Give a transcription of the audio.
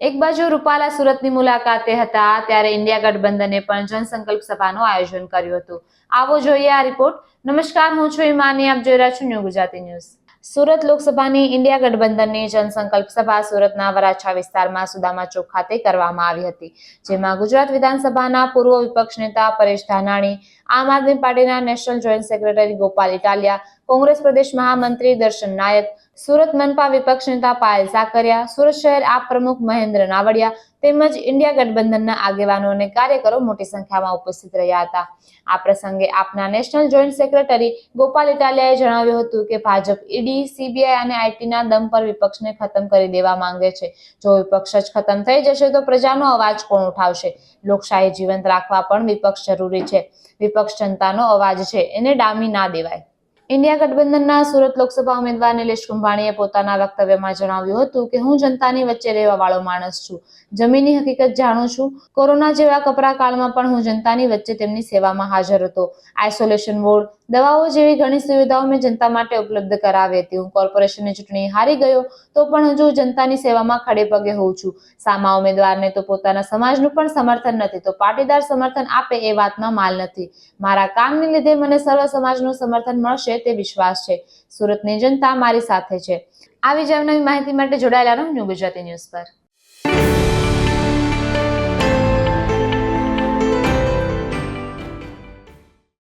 એક બાજુ રૂપાલા સુરતની મુલાકાતે હતા, ત્યારે ઇન્ડિયા ગઠબંધને પણ જનસંકલ્પ સભાનું આયોજન કર્યું હતું. આવો જોઈએ આ રિપોર્ટ. નમસ્કાર, હું છું ઇમાની આપ જોઈ રહ્યા છો ન્યૂ ગુજરાતી ન્યૂઝ. સુરત લોકસભાની ઇન્ડિયા ગઠબંધનની જનસંકલ્પ સભા સુરતના વરાછા વિસ્તારમાં સુદામા ચોક ખાતે કરવામાં આવી હતી, જેમાં ગુજરાત વિધાનસભાના પૂર્વ વિપક્ષ નેતા પરેશ ધાનાણી આમ આદમી પાર્ટીના national joint secretary Gopal Italia, Congress પ્રદેશ મહામંત્રી દર્શન નાયક, સુરત મનપા વિપક્ષ નેતા પાયલ સાકરિયા, સુરત શહેર આપ પ્રમુખ મહેન્દ્ર નાવડિયા તેમજ ઇન્ડિયા ગઠબંધનના આગેવાનો અને કાર્યકરો મોટી સંખ્યામાં ઉપસ્થિત રહ્યા હતા. આ પ્રસંગે આપના નેશનલ જોઈન્ટ સેક્રેટરી ગોપાલ ઇટાલિયાએ જણાવ્યું હતું કે ભાજપ ઈડી, સીબીઆઈ અને આઈટીના દમ પર વિપક્ષને ખતમ કરી દેવા માંગે છે. જો વિપક્ષ જ ખતમ થઈ જશે તો પ્રજાનો અવાજ કોણ ઉઠાવશે? લોકશાહી જીવંત રાખવા પણ વિપક્ષ જરૂરી છે. વિપક્ષ જનતાનો અવાજ છે. એને ડામી ના દેવાય. ઇન્ડિયા ગઠબંધનના સુરત લોકસભા ઉમેદવાર નિલેશ કુંભાણીએ પોતાના વક્તવ્યમાં જણાવ્યું હતું કે હું જનતાની વચ્ચે રહેવા વાળો માણસ છું. જમીનની હકીકત જાણું છું. કોરોના જેવા કપરા કાળમાં પણ હું જનતાની વચ્ચે તેમની સેવામાં હાજર હતો. આઇસોલેશન વોર્ડ, દવાઓ જેવી ઘણી સુવિધાઓ મેં જનતા માટે ઉપલબ્ધ કરાવી હતી. હું કોર્પોરેશનની ચૂંટણી હારી ગયો તો પણ હજુ જનતાની સેવામાં ખડે પગે હોઉં છું. સામા ઉમેદવારને તો પોતાના સમાજનું પણ સમર્થન નથી, તો પાટીદાર સમર્થન આપે એ વાતમાં માલ નથી. મારા કામને લીધે મને સર્વ સમાજનું સમર્થન મળશે તે વિશ્વાસ છે. સુરતની જનતા મારી સાથે છે. આવી જ નવી માહિતી માટે જોડાયેલા રહો ન્યૂ ગુજરાતી ન્યૂઝ પર.